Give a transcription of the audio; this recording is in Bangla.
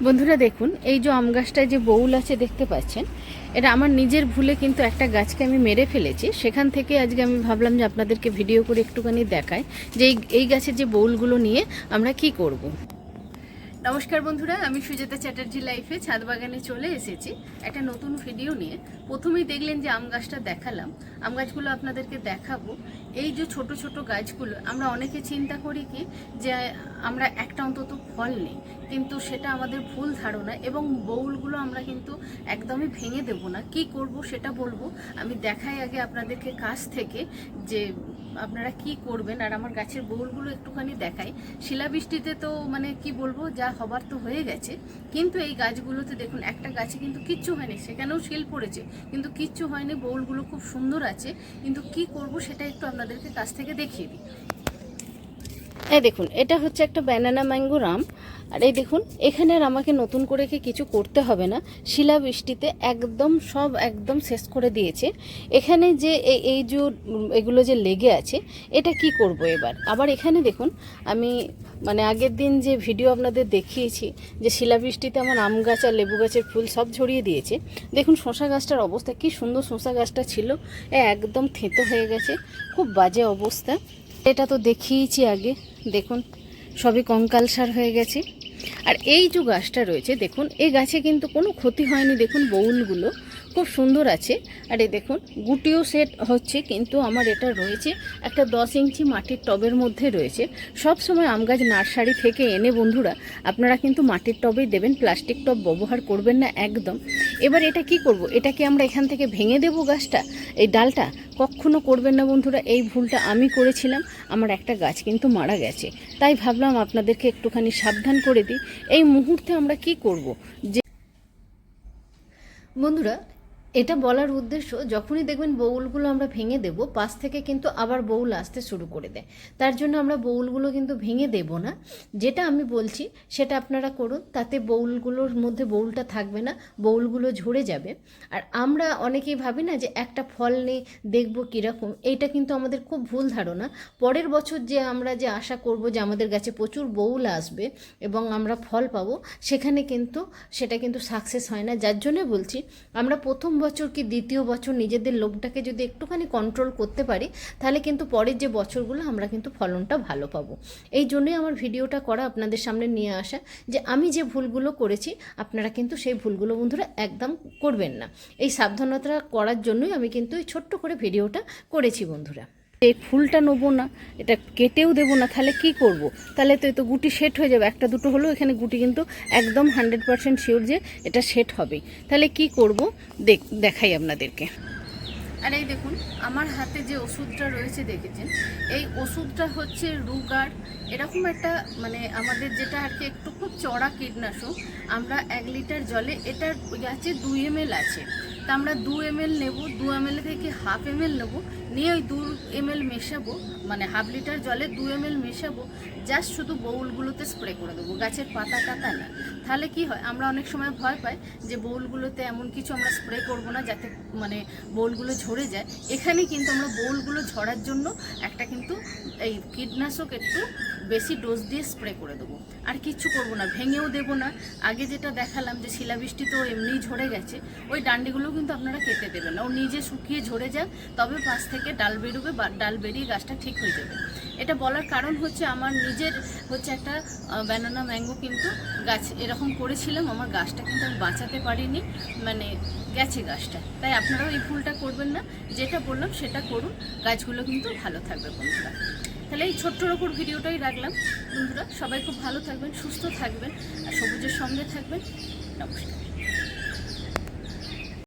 বন্ধুরা দেখুন, এই যে আম গাছটায় যে বউল আছে দেখতে পাচ্ছেন, এটা আমার নিজের ভুলে কিন্তু একটা গাছকে আমি মেরে ফেলেছি সেখান থেকে আজকে আমি ভাবলাম যে আপনাদেরকে ভিডিও করে একটুখানি দেখায় যে এই- গাছের যে বউলগুলো নিয়ে আমরা কি করব। নমস্কার বন্ধুরা, আমি সুজাতা চ্যাটার্জি লাইফে ছাদ বাগানে চলে এসেছি একটা নতুন ভিডিও নিয়ে। প্রথমেই দেখলেন যে আম গাছটা দেখালাম। আম গাছগুলো আপনাদেরকে দেখাবো। এই যে ছোট ছোট গাছগুলো, আমরা অনেকে চিন্তা করি কি যে আমরা একটা অন্তত ফল নেই, কিন্তু সেটা আমাদের ভুল ধারণা এবং বউলগুলো আমরা কিন্তু একদমই ভেঙে দেব না। কি করব সেটা বলব? আমি দেখাই আগে আপনাদেরকে কাছ থেকে যে আপনারা কি করবেন, আর আমার গাছের বউলগুলো একটুখানি দেখাই। শিলাবৃষ্টিতে তো মানে কি বলব, যা হবার তো হয়ে গেছে, কিন্তু এই গাছগুলোতে দেখুন, একটা গাছে কিন্তু কিচ্ছু হয়নি, সেখানেও শিল পড়েছে, কিন্তু কিচ্ছু হয়নি, বউলগুলো খুব সুন্দর আছে, কিন্তু কি করব সেটা একটু আপনাদেরকে কাছ থেকে দেখিয়ে দিই। এই দেখুন, এটা হচ্ছে একটা ব্যানানা ম্যাঙ্গো রাম আর এই দেখুন, এখানে আমাকে নতুন করে কি কিছু করতে হবে না। শিলাবৃষ্টিতে একদম সব একদম শেষ করে দিয়েছে। এখানে যে এই যে এগুলো যে লেগে আছে, এটা কি করব এবার? আবার এখানে দেখুন, আমি মানে আগের দিন যে ভিডিও আপনাদের দেখিয়েছি, যে শিলাবৃষ্টিতে আমার আম গাছ আর লেবু গাছের ফুল সব ঝরিয়ে দিয়েছে। দেখুন শশা গাছটার অবস্থা, কি সুন্দর শশা গাছটা ছিল। একদম থেঁতো হয়ে গেছে। খুব বাজে অবস্থা। এটা তো দেখিয়েছি আগে। দেখুন, সবই কঙ্কাল সার হয়ে গেছে। আর এই যে গাছটা রয়েছে, দেখুন এই গাছে কিন্তু কোনো ক্ষতি হয়নি। দেখুন, বউলগুলো। খুব সুন্দর আছে। আর এই দেখুন, গুটিও সেট হচ্ছে, কিন্তু আমার এটা রয়েছে একটা দশ ইঞ্চি মাটির টবের মধ্যে রয়েছে। সব সময় আম গাছ নার্সারি থেকে এনে বন্ধুরা, আপনারা কিন্তু মাটির টবেই দেবেন, প্লাস্টিক টব ব্যবহার করবেন না একদম। এবার এটা কি করব? এটা কি আমরা এখান থেকে ভেঙে দেবো গাছটা? এই ডালটা কখনো করবেন না বন্ধুরা, এই ভুলটা আমি করেছিলাম, আমার একটা গাছ কিন্তু মারা গেছে। তাই ভাবলাম আপনাদেরকে একটুখানি সাবধান করে দিই। এই মুহূর্তে আমরা কি করব? যে বন্ধুরা এটা বলার উদ্দেশ্য, যখনই দেখবেন বউলগুলো আমরা ভেঙে দেব, পাশ থেকে কিন্তু আবার বউল আসতে শুরু করে দেয়। তার জন্য আমরা বউলগুলো কিন্তু ভেঙে দেব না। যেটা আমি বলছি, সেটা আপনারা করুন, তাতে বউলগুলোর মধ্যে বউলটা থাকবে না, বউলগুলো ঝরে যাবে। আর আমরা অনেকেই ভাবি না যে একটা ফল নেই দেখব কীরকম, এইটা কিন্তু আমাদের খুব ভুল ধারণা। পরের বছর যে আমরা যে আশা করব যে আমাদের গাছে প্রচুর বউল আসবে এবং আমরা ফল পাবো, সেখানে কিন্তু সেটা কিন্তু সাকসেস হয় না। যার জন্য বলছি, আমরা প্রথম বছর কি দ্বিতীয় বছর নিজেদের লোকটাকে যদি একটুখানি কন্ট্রোল করতে পারি, তাহলে কিন্তু পরের যে বছরগুলো আমরা কিন্তু ফলনটা ভালো পাবো। এই জন্যই আমার ভিডিওটা করা আপনাদের সামনে নিয়ে আসা যে আমি যে ভুলগুলো করেছি, আপনারা কিন্তু সেই ভুলগুলো বন্ধুরা একদম করবেন না। এই সাবধানতা করার জন্যই আমি কিন্তু এই ছোট্ট করে ভিডিওটা করেছি বন্ধুরা। এই ফুলটা নেব না, এটা কেটেও দেবো না, তাহলে কি করব। তাহলে তো এ তো গুটি সেট হয়ে যাবে, একটা দুটো হলেও এখানে গুটি কিন্তু একদম হান্ড্রেড পারসেন্ট শিওর যে এটা সেট হবেই। তাহলে কি করব? দেখ, দেখাই আপনাদেরকে। আর এই দেখুন, আমার হাতে যে ওষুধটা রয়েছে দেখেছেন, এই ওষুধটা হচ্ছে রুগার। এরকম একটা মানে আমাদের যেটা আর কি একটু খুব চড়া কীটনাশক, আমরা এক লিটার জলে, এটার গাছে দুই এম আছে। তা আমরা দু এম এল নেব, দু এম এল থেকে হাফ এম এল নেব। নিয়ে ওই দু এম এল মেশাবো মানে হাফ লিটার জলে দু এম এল মেশাবো জাস্ট শুধু বউলগুলোতে স্প্রে করে দেবো, গাছের পাতা টাতা না তাহলে কি হয়, আমরা অনেক সময় ভয় পাই যে বউলগুলোতে এমন কিছু আমরা স্প্রে করব না যাতে মানে বউলগুলো ঝরে যায়। এখানে কিন্তু আমরা বউলগুলো ঝরার জন্য একটা কিন্তু এই কীটনাশক একটু বেশি ডোজ দিয়ে স্প্রে করে দেবো। আর কিচ্ছু করব না, ভেঙেও দেবো না। আগে যেটা দেখালাম যে শিলাবৃষ্টি তো এমনিই ঝরে গেছে, ওই ডান্ডিগুলো কিন্তু আপনারা কেটে দেবেন না। ও নিজে শুকিয়ে ঝরে যাক, তবে পাশ থেকে ডাল বেরোবে বা ডাল বেরিয়ে গাছটা ঠিক হয়ে যাবে। এটা বলার কারণ হচ্ছে আমার নিজের হচ্ছে একটা ব্যানানা ম্যাঙ্গো কিন্তু গাছ এরকম করেছিলাম, আমার গাছটা কিন্তু আমি বাঁচাতে পারিনি মানে গেছে গাছটা। তাই আপনারাও এই ফুলটা করবেন না, যেটা বললাম সেটা করুন, গাছগুলো কিন্তু ভালো থাকবে বন্ধুরা। তাহলে এই ছোট্ট ওপর ভিডিওটাই রাখলাম। বন্ধুরা, সবাই খুব ভালো থাকবেন, সুস্থ থাকবেন, আর সবুজের সঙ্গে থাকবেন। নমস্কার।